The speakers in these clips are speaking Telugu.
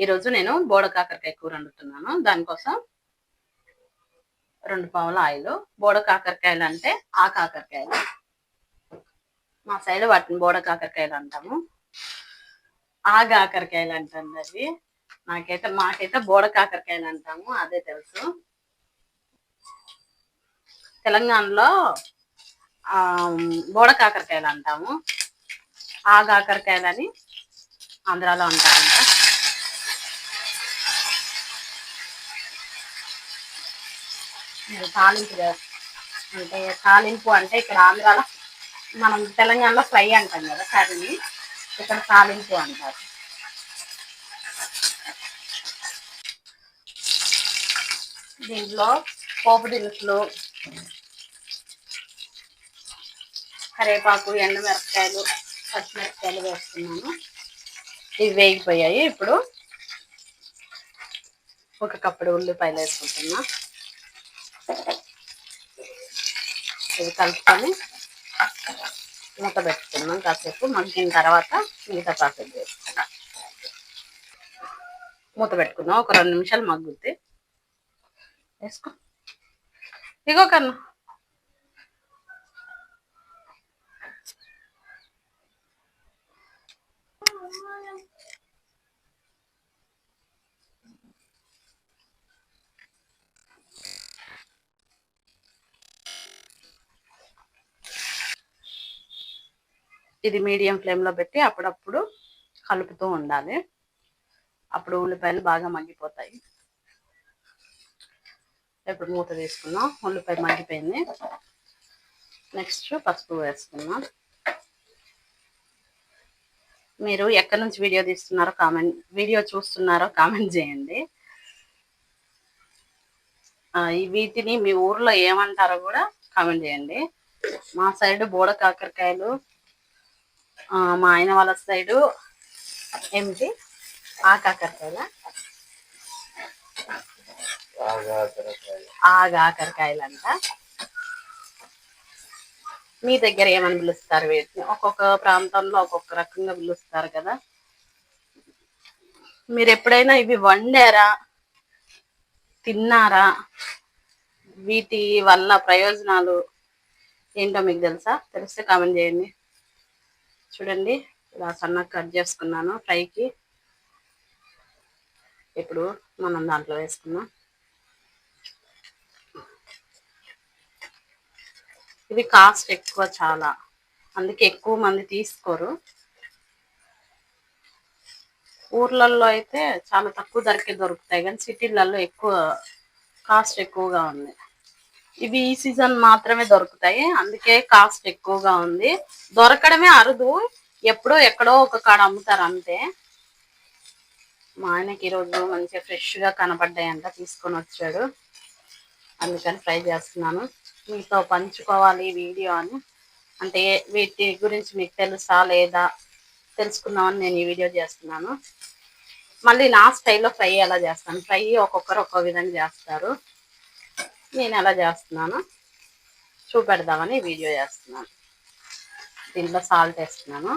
ఈరోజు నేను బోడ కాకరకాయ కూర వండుతున్నాను. దానికోసం రెండు పావుల ఆయిల్. బోడ కాకరకాయలు అంటే ఆ కాకరకాయలు. మా సైడ్ వాటిని బోడ కాకరకాయలు అంటాము. ఆ కాకరకాయలు అంటుంది అది. నాకైతే మాకైతే బోడ కాకరకాయలు అంటాము. అదే తెలుసు. తెలంగాణలో బోడ కాకరకాయలు అంటాము. ఆ కాకరకాయలని ఆంధ్రాలో అంటారంట. తాలింపు అంటే తాలింపు అంటే ఇక్కడ ఆంధ్రాలో మనం తెలంగాణలో ఫ్రై అంటాం కదా కర్రీని ఇక్కడ తాలింపు అంటారు. దీంట్లో పోపు దినుసులు కరివేపాకు ఎండమిరపకాయలు పచ్చిమిరపకాయలు వేస్తున్నాను. ఇవి వేగిపోయాయి. ఇప్పుడు ఒక కప్పుడు ఉల్లిపాయలు వేసుకుంటున్నా. ఇది కలుపుకొని మూత పెట్టుకున్నాం కాసేపు. మగ్గిన తర్వాత మిగతా ప్రాసెస్ చేసుకున్నాం మూత పెట్టుకుందాం. ఒక రెండు నిమిషాలు మగ్గుద్ది. వేసుకో. ఇగో కన్నా ఇది మీడియం ఫ్లేమ్లో పెట్టి అప్పుడప్పుడు కలుపుతూ ఉండాలి. అప్పుడు ఉల్లిపాయలు బాగా మగ్గిపోతాయి. ఇప్పుడు మూత తీసుకున్నాం ఉల్లిపాయ మగ్గిపోయింది. నెక్స్ట్ పసుపు వేసుకున్నాం మీరు ఎక్కడి నుంచి వీడియో తీస్తున్నారో కామెంట్ వీడియో చూస్తున్నారో కామెంట్ చేయండి. వీటిని మీ ఊర్లో ఏమంటారో కూడా కామెంట్ చేయండి. మా సైడ్ బోడ కాకరకాయలు మా ఆయన వాళ్ళ సైడు ఏమిటి ఆ కాకరకాయల ఆగాకరకాయలంట. మీ దగ్గర ఏమని పిలుస్తారు వీటిని ఒక్కొక్క ప్రాంతంలో ఒక్కొక్క రకంగా పిలుస్తారు కదా. మీరు ఎప్పుడైనా ఇవి వండారా? తిన్నారా? వీటి వల్ల ప్రయోజనాలు ఏంటో మీకు తెలుసా? తెలిస్తే కామెంట్ చేయండి. చూడండి ఇలా సన్నగా కట్ చేసుకున్నాను ఫ్రైకి ఇప్పుడు మనం దాంట్లో వేసుకున్నాం ఇది కాస్ట్ ఎక్కువ చాలా. అందుకే ఎక్కువ మంది తీసుకోరు. ఊర్లలో అయితే చాలా తక్కువ ధరకే దొరుకుతాయి కానీ సిటీలలో ఎక్కువ కాస్ట్ ఎక్కువగా ఉంది. ఇవి ఈ సీజన్ మాత్రమే దొరుకుతాయి. అందుకే కాస్ట్ ఎక్కువగా ఉంది. దొరకడమే అరుదు. ఎప్పుడో ఎక్కడో ఒక కాడ అమ్ముతారు అంతే. మా ఆయనకి ఈరోజు మంచిగా ఫ్రెష్గా కనపడ్డాయంట తీసుకొని వచ్చాడు. అందుకని ఫ్రై చేస్తున్నాను. మీతో పంచుకోవాలి వీడియో అని. అంటే వీటి గురించి మీకు తెలుసా లేదా తెలుసుకుందామని నేను ఈ వీడియో చేస్తున్నాను. మళ్ళీ నా స్టైల్లో ఫ్రై ఎలా చేస్తాను? ఫ్రై ఒక్కొక్కరు ఒక్కో విధంగా చేస్తారు. నేను ఎలా చేస్తున్నాను చూపెడదామని వీడియో చేస్తున్నాను. దీంట్లో సాల్ట్ వేస్తున్నాను.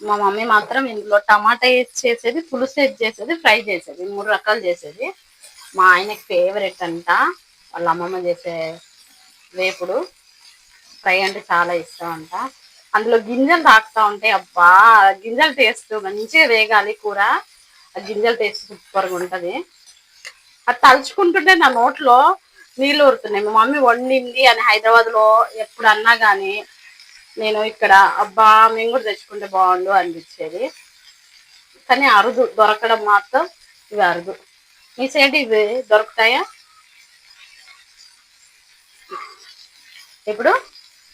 మా మమ్మీ మాత్రం ఇందులో టమాటా వేసి చేసేది పులుసు వేసి చేసేది ఫ్రై చేసేది మూడు రకాలు చేసేది. మా ఆయనకి ఫేవరెట్ అంట. వాళ్ళ అమ్మమ్మ చేసే వేపుడు ఫ్రై అంటే చాలా ఇష్టం అంట. అందులో గింజలు తాకుతూ ఉంటాయి అబ్బా గింజలు టేస్ట్ మంచిగా వేగాలి కూర. ఆ గింజల టేస్ట్ సూపర్గా ఉంటుంది. అది తలుచుకుంటుంటే నా నోట్లో నీళ్ళు ఊరుతున్నాయి. మా మమ్మీ వండింది అని హైదరాబాద్లో ఎప్పుడు అన్నా కానీ నేను ఇక్కడ అబ్బా మేము కూడా తెచ్చుకుంటే బాగుండు అనిపించేది. కానీ అరుదు దొరకడం మాత్రం ఇవి అరుదు. మీ సైడ్ ఇవి దొరుకుతాయా? ఇప్పుడు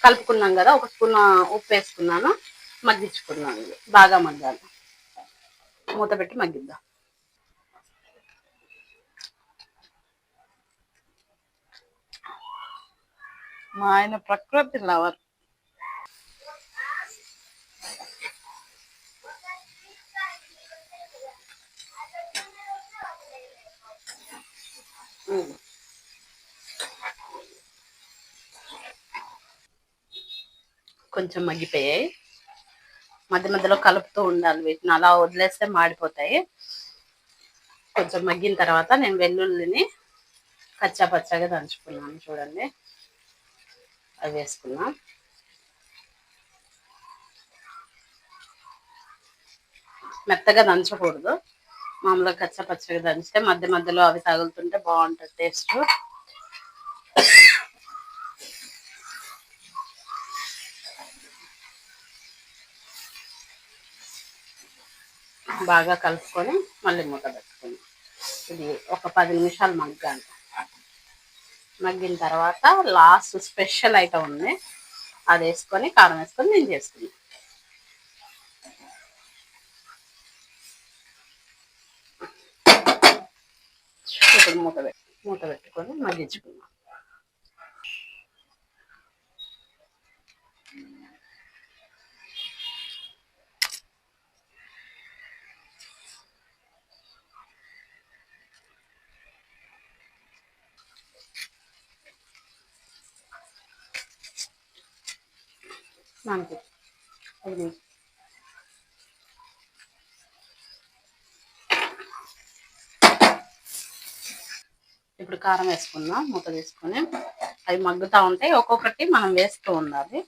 కలుపుకున్నాం కదా ఒక స్పూన్ ఉప్పు వేసుకున్నాను మగ్గించుకున్నాను. బాగా మగ్గాలి. మూత పెట్టి మగ్గిద్దాం. మా ఆయన ప్రకృతి లవర్. కొంచెం మగ్గిపోయాయి. మధ్య మధ్యలో కలుపుతూ ఉండాలి వీటిని. అలా వదిలేస్తే మాడిపోతాయి. కొంచెం మగ్గిన తర్వాత నేను వెల్లుల్లిని కచ్చా పచ్చగా దంచుకున్నాను. చూడండి. అవి వేసుకున్నాం మెత్తగా దంచకూడదు. మామూలుగా కచ్చ పచ్చగా దంచితే మధ్య మధ్యలో అవి తగులుతుంటే బాగుంటుంది టేస్ట్. బాగా కలుపుకొని మళ్ళీ మూత పెట్టుకుని ఇది ఒక పది నిమిషాలు మగ్గాలి. మగ్గిన తర్వాత లాస్ట్ స్పెషల్ ఐటమ్ ఉంది. అది వేసుకొని కారం వేసుకొని నేను చేసుకున్నాను ఇప్పుడు మూత పెట్టి మూత పెట్టుకొని మగ్గించుకున్నాం మనకి. అది ఇప్పుడు కారం వేసుకుందాం మూత తీసుకొని. అవి మగ్గుతూ ఉంటాయి. ఒక్కొక్కటి మనం వేస్తూ ఉండాలి.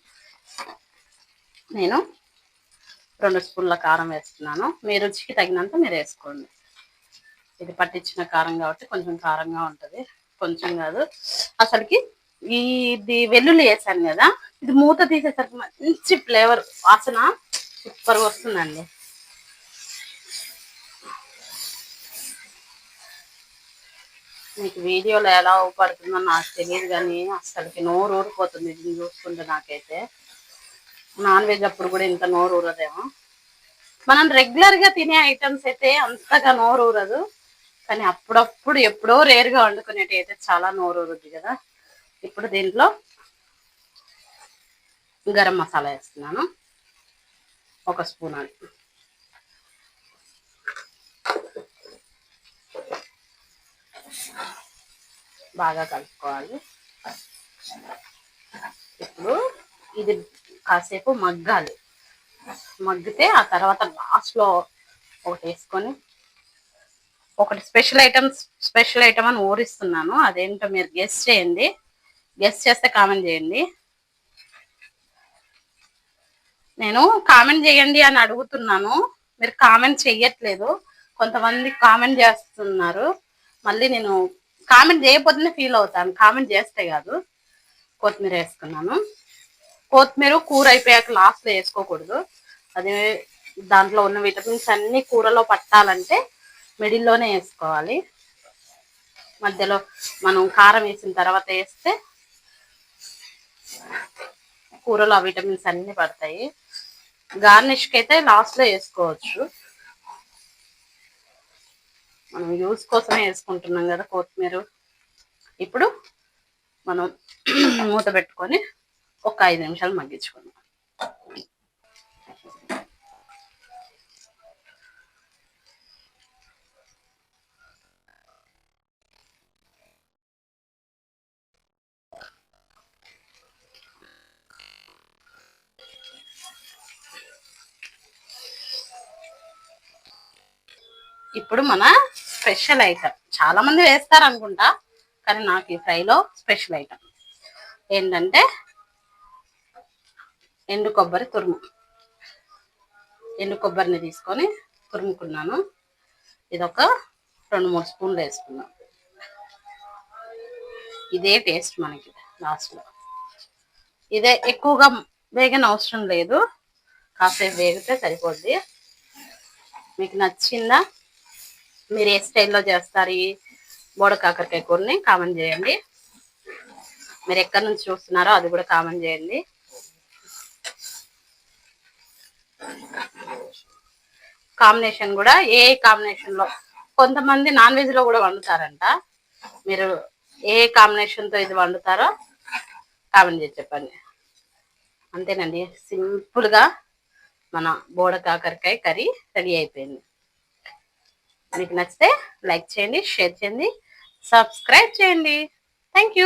నేను రెండు స్పూన్ల కారం వేస్తున్నాను. మీ రుచికి తగినంత మీరు వేసుకోండి. ఇది పట్టించిన కారం కాబట్టి కొంచెం కారంగా ఉంటుంది. కొంచెం కాదు. అసలుకి ఇది వెల్లుల్లి వేసాను కదా ఇది మూత తీసేసరికి మంచి ఫ్లేవర్ వాసన సూపర్గా వస్తుందండి. మీకు వీడియోలో ఎలా ఉపడుతుందో నాకు తెలియదు కానీ అసలుకి నోరు ఊరిపోతుంది దీన్ని చూసుకుంటే నాకైతే. నాన్ వెజ్ అప్పుడు కూడా ఇంత నోరు ఊరదేమో. మనం రెగ్యులర్గా తినే ఐటమ్స్ అయితే అంతగా నోరు ఊరదు కానీ అప్పుడప్పుడు ఎప్పుడో రేరుగా వండుకునేటి అయితే చాలా నోరు ఊరుద్ది కదా. ఇప్పుడు దీంట్లో గరం మసాలా వేస్తున్నాను. ఒక స్పూన్ అని బాగా కలుపుకోవాలి. ఇప్పుడు ఇది కాసేపు మగ్గాలి. మగ్గితే ఆ తర్వాత లాస్ట్లో ఒకటి వేసుకొని ఒకటి స్పెషల్ ఐటమ్స్ స్పెషల్ ఐటమ్ అని ఊరిస్తున్నాను. అదేంటో మీరు గెస్ట్ చేయండి. గెస్ట్ చేస్తే కామెంట్ చేయండి. నేను కామెంట్ చేయండి అని అడుగుతున్నాను. మీరు కామెంట్ చెయ్యట్లేదు. కొంతమంది కామెంట్ చేస్తున్నారు. మళ్ళీ నేను కామెంట్ చేయకపోతేనే ఫీల్ అవుతాను. కామెంట్ చేస్తే కాదు. కొత్తిమీర వేసుకున్నాను. కొత్తిమీర కూర అయిపోయాక లాస్ట్లో వేసుకోకూడదు. అదే దాంట్లో ఉన్న విటమిన్స్ అన్ని కూరలో పట్టాలంటే మిడిల్లోనే వేసుకోవాలి. మధ్యలో మనం కారం వేసిన తర్వాత వేస్తే కూరలో ఆ విటమిన్స్ అన్ని పడతాయి. గార్నిష్కి అయితే లాస్ట్లో వేసుకోవచ్చు. మనం యూస్ కోసమే వేసుకుంటున్నాం కదా కొత్తిమీర. ఇప్పుడు మనం మూత పెట్టుకొని ఒక ఐదు నిమిషాలు మగ్గించుకుందాం. ఇప్పుడు మన స్పెషల్ ఐటమ్. చాలా మంది వేస్తారు అనుకుంటా కానీ నాకు ఈ ఫ్రైలో స్పెషల్ ఐటమ్. ఏంటంటే ఎండు కొబ్బరి తురుము. ఎండు కొబ్బరిని తీసుకొని తురుముకున్నాను. ఇది ఒక రెండు మూడు స్పూన్లు వేసుకున్నాను. ఇదే టేస్ట్ మనకి లాస్ట్లో. ఇదే ఎక్కువగా వేగన అవసరం లేదు. కాసేపు వేగితే సరిపోద్ది. మీకు నచ్చిందా మీరు ఏ స్టైల్లో చేస్తారు? ఈ బోడ కాకరకాయ కూరని కామెంట్ చేయండి. మీరు ఎక్కడి నుంచి చూస్తున్నారో అది కూడా కామెంట్ చేయండి. కాంబినేషన్ కూడా ఏ కాంబినేషన్లో? కొంతమంది నాన్ వెజ్లో కూడా వండుతారంట. మీరు ఏ కాంబినేషన్తో ఇది వండుతారో కామెంట్ చేసి చెప్పండి. అంతేనండి. సింపుల్గా మన బోడ కాకరకాయ కర్రీ రెడీ అయిపోయింది. మీకు నచ్చితే లైక్ చేయండి షేర్ చేయండి సబ్స్క్రైబ్ చేయండి. థ్యాంక్